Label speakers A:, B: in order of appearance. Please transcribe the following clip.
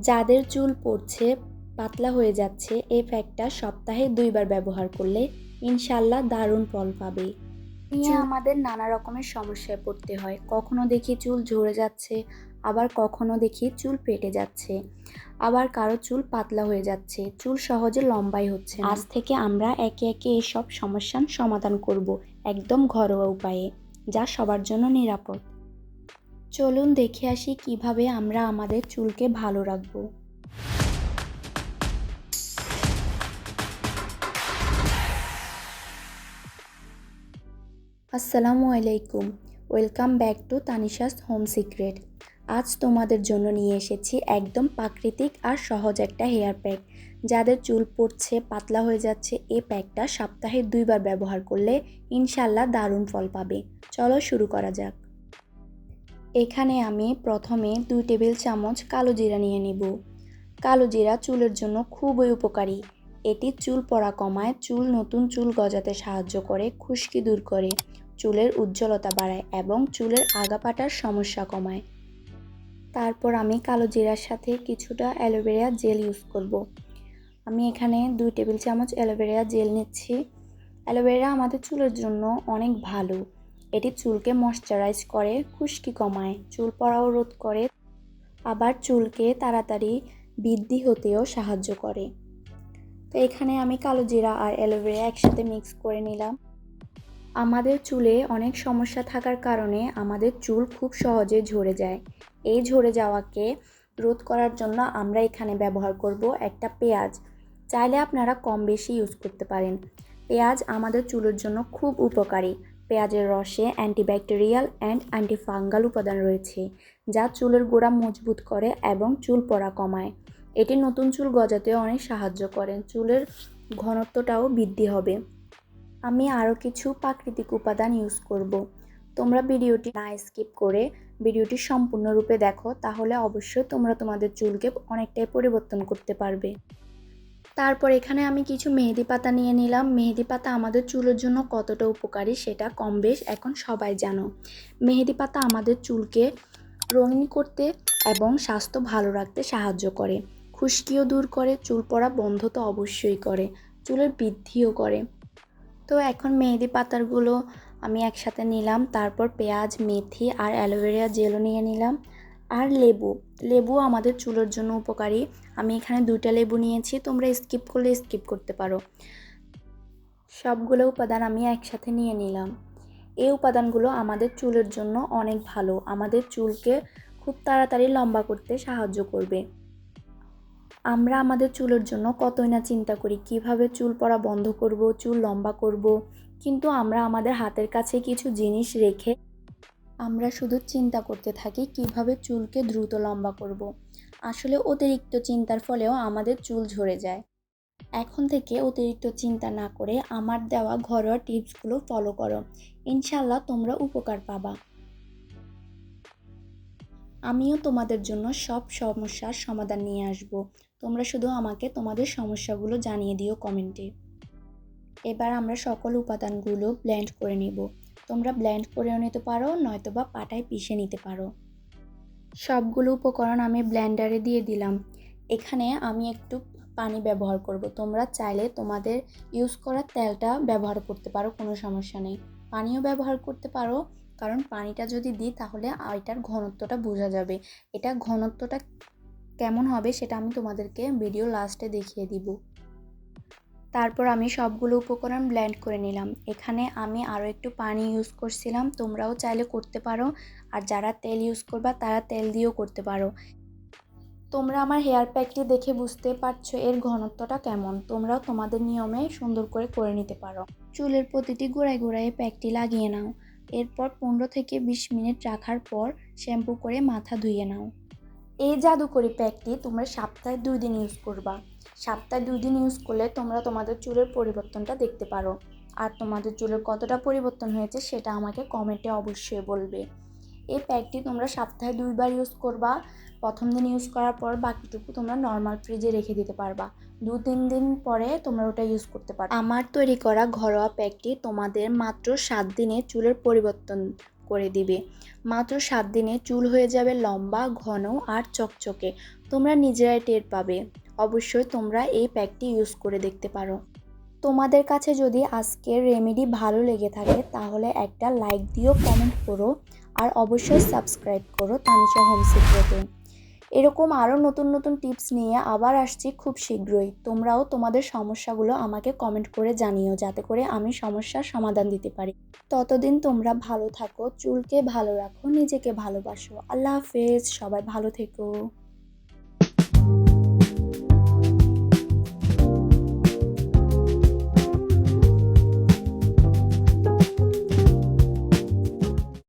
A: যাদের চুল পড়ছে পাতলা হয়ে যাচ্ছে এই প্যাকটা সপ্তাহে দুইবার ব্যবহার করলে ইনশাল্লাহ দারুণ ফল পাবে। নিয়ে আমাদের নানা রকমের সমস্যায় পড়তে হয়। কখনো দেখি চুল ঝরে যাচ্ছে আবার কখনো দেখি চুল পেটে যাচ্ছে আবার কারও চুল পাতলা হয়ে যাচ্ছে চুল সহজে লম্বাই হচ্ছে আজ থেকে আমরা একে একে এসব সমস্যার সমাধান করব একদম ঘরোয়া উপায়ে যা সবার জন্য নিরাপদ। চলুন দেখে আসি কীভাবে আমরা আমাদের চুলকে ভালো রাখব। আসসালামু আলাইকুম, welcome back to Tanisha's home secret. আজ তোমাদের জন্য নিয়ে এসেছি একদম প্রাকৃতিক আর সহজ একটা হেয়ার প্যাক। যাদের চুল পড়ছে, পাতলা হয়ে যাচ্ছে, এ প্যাকটা সপ্তাহে দুইবার ব্যবহার করলে ইনশাল্লাহ দারুণ ফল পাবে। চলো শুরু করা যাক। এখানে আমি প্রথমে দুই টেবিল চামচ কালো জিরা নিয়ে নিব। কালো জিরা চুলের জন্য খুবই উপকারী। এটি চুল পড়া কমায় চুল নতুন চুল গজাতে সাহায্য করে, খুশকি দূর করে, চুলের উজ্জ্বলতা বাড়ায় এবং চুলের আগাপাটার সমস্যা কমায়। তারপর আমি কালো জিরার সাথে কিছুটা অ্যালোভেরা জেল ইউজ করব। আমি এখানে দুই টেবিল চামচ অ্যালোভেরা জেল নিচ্ছি। অ্যালোভেরা আমাদের চুলের জন্য অনেক ভালো। এটি চুলকে ময়শ্চারাইজ করে, খুশকি কমায়, চুল পড়াও রোধ করে, আবার চুলকে তাড়াতাড়ি বৃদ্ধি হতেও সাহায্য করে। তো এখানে আমি কালো জিরা আর অ্যালোভেরা একসাথে মিক্স করে নিলাম। আমাদের চুলে অনেক সমস্যা থাকার কারণে আমাদের চুল খুব সহজে ঝরে যায়। এই ঝরে যাওয়াকে রোধ করার জন্য আমরা এখানে ব্যবহার করব একটা পেঁয়াজ। চাইলে আপনারা কম বেশি ইউজ করতে পারেন। পেঁয়াজ আমাদের চুলের জন্য খুব উপকারী। পেঁয়াজের রসে অ্যান্টিব্যাকটেরিয়াল অ্যান্ড অ্যান্টিফাঙ্গাল উপাদান রয়েছে, যা চুলের গোড়া মজবুত করে এবং চুল পড়া কমায়। এটি নতুন চুল গজাতে অনেক সাহায্য করে, চুলের ঘনত্বটাও বৃদ্ধি হবে। আমি আরও কিছু প্রাকৃতিক উপাদান ইউজ করব। তোমরা ভিডিওটি না স্কিপ করে ভিডিওটি সম্পূর্ণরূপে দেখো, তাহলে অবশ্যই তোমরা তোমাদের চুলকে অনেকটাই পরিবর্তন করতে পারবে। তারপর এখানে আমি কিছু মেহেদি পাতা নিয়ে নিলাম। মেহেদি পাতা আমাদের চুলের জন্য কতটা উপকারী সেটা কম বেশ এখন সবাই জানো। মেহেদি পাতা আমাদের চুলকে রঙিন করতে এবং স্বাস্থ্য ভালো রাখতে সাহায্য করে। খুশকিও দূর করে, চুল পড়া বন্ধ তো অবশ্যই করে, চুলের বৃদ্ধিও করে। তো এখন মেহেদি পাতারগুলো আমি একসাথে নিলাম, তারপর পেঁয়াজ, মেথি আর অ্যালোভেরা জেলও নিয়ে নিলাম। আর লেবু। লেবু আমাদের চুলের জন্য উপকারী। আমি এখানে দুইটা লেবু নিয়েছি, তোমরা স্কিপ করলে স্কিপ করতে পারো। সবগুলো উপাদান আমি একসাথে নিয়ে নিলাম। এই উপাদানগুলো আমাদের চুলের জন্য অনেক ভালো। আমাদের চুলকে খুব তাড়াতাড়ি লম্বা করতে সাহায্য করবে। আমরা আমাদের চুলের জন্য কতই না চিন্তা করি, কীভাবে চুল পড়া বন্ধ করব, চুল লম্বা করব। কিন্তু আমরা আমাদের হাতের কাছে কিছু জিনিস রেখে আমরা শুধু চিন্তা করতে থাকি কীভাবে চুলকে দ্রুত লম্বা করব। আসলে অতিরিক্ত চিন্তার ফলেও আমাদের চুল ঝরে যায়। এখন থেকে অতিরিক্ত চিন্তা না করে আমার দেওয়া ঘরোয়া টিপসগুলো ফলো করো। ইনশাল্লাহ তোমরা উপকার পাবা। আমিও তোমাদের জন্য সব সমস্যার সমাধান নিয়ে আসব। তোমরা শুধু আমাকে তোমাদের সমস্যাগুলো জানিয়ে দিও কমেন্টে। এবার আমরা সকল উপাদানগুলো ব্লেন্ড করে নিব। তোমরা ব্ল্যান্ড করেও নিতে পারো নয়তো বা পাটায় পিষে নিতে পারো। সবগুলো উপকরণ আমি ব্ল্যান্ডারে দিয়ে দিলাম। এখানে আমি একটু পানি ব্যবহার করব। তোমরা চাইলে তোমাদের ইউজ করা তেলটা ব্যবহার করতে পারো, কোনো সমস্যা নেই। পানিও ব্যবহার করতে পারো, কারণ পানিটা যদি দিই তাহলে এটার ঘনত্বটা বোঝা যাবে। এটা ঘনত্বটা কেমন হবে সেটা আমি তোমাদেরকে ভিডিও লাস্টে দেখিয়ে দিব। তারপর আমি সবগুলো উপকরণ ব্লেন্ড করে নিলাম। এখানে আমি আরও একটু পানি ইউজ করছিলাম। তোমরাও চাইলে করতে পারো। আর যারা তেল ইউজ করবা, তারা তেল দিয়েও করতে পারো। তোমরা আমার হেয়ার প্যাকটি দেখে বুঝতে পারছ এর ঘনত্বটা কেমন। তোমরাও তোমাদের নিয়মে সুন্দর করে করে নিতে পারো। চুলের প্রতিটি গোড়ায় গোড়ায় প্যাকটি লাগিয়ে নাও। এরপর পনেরো থেকে বিশ মিনিট রাখার পর শ্যাম্পু করে মাথা ধুয়ে নাও। এই জাদুকরি প্যাকটি তোমরা সপ্তাহে দুই দিন ইউজ করবা। সপ্তাহে দুই দিন ইউজ করলে তোমরা তোমাদের চুলের পরিবর্তনটা দেখতে পারো। আর তোমাদের চুলের কতটা পরিবর্তন হয়েছে সেটা আমাকে কমেন্টে অবশ্যই বলবে। এই প্যাকটি তোমরা সপ্তাহে দুইবার ইউজ করবা, প্রথম দিন ইউজ করার পর বাকিটুকু তোমরা নর্মাল ফ্রিজে রেখে দিতে পারবা। দু তিন দিন পরে তোমরা ওটা ইউজ করতে পারো। আমার তৈরি করা ঘরোয়া প্যাকটি তোমাদের মাত্র সাত দিনে চুলের পরিবর্তন করে দিবে। মাত্র সাত দিনে চুল হয়ে যাবে লম্বা, ঘন আর চকচকে। তোমরা নিজেরাই টের পাবে। অবশ্যই তোমরা এই প্যাকটি ইউজ করে দেখতে পারো। তোমাদের কাছে যদি আজকের রেমেডি ভালো লেগে থাকে, তাহলে একটা লাইক দিও, কমেন্ট করো, আর অবশ্যই সাবস্ক্রাইব করো তানিশা হোম সিক্রেটে। এরকম আরও নতুন নতুন টিপস নিয়ে আবার আসছি খুব শীঘ্রই। তোমরাও তোমাদের সমস্যাগুলো আমাকে কমেন্ট করে জানিও, যাতে করে আমি সমস্যার সমাধান দিতে পারি। ততদিন তোমরা ভালো থাকো, চুলকে ভালো রাখো, নিজেকে ভালোবাসো। আল্লাহ হাফেজ, সবাই ভালো থেকো।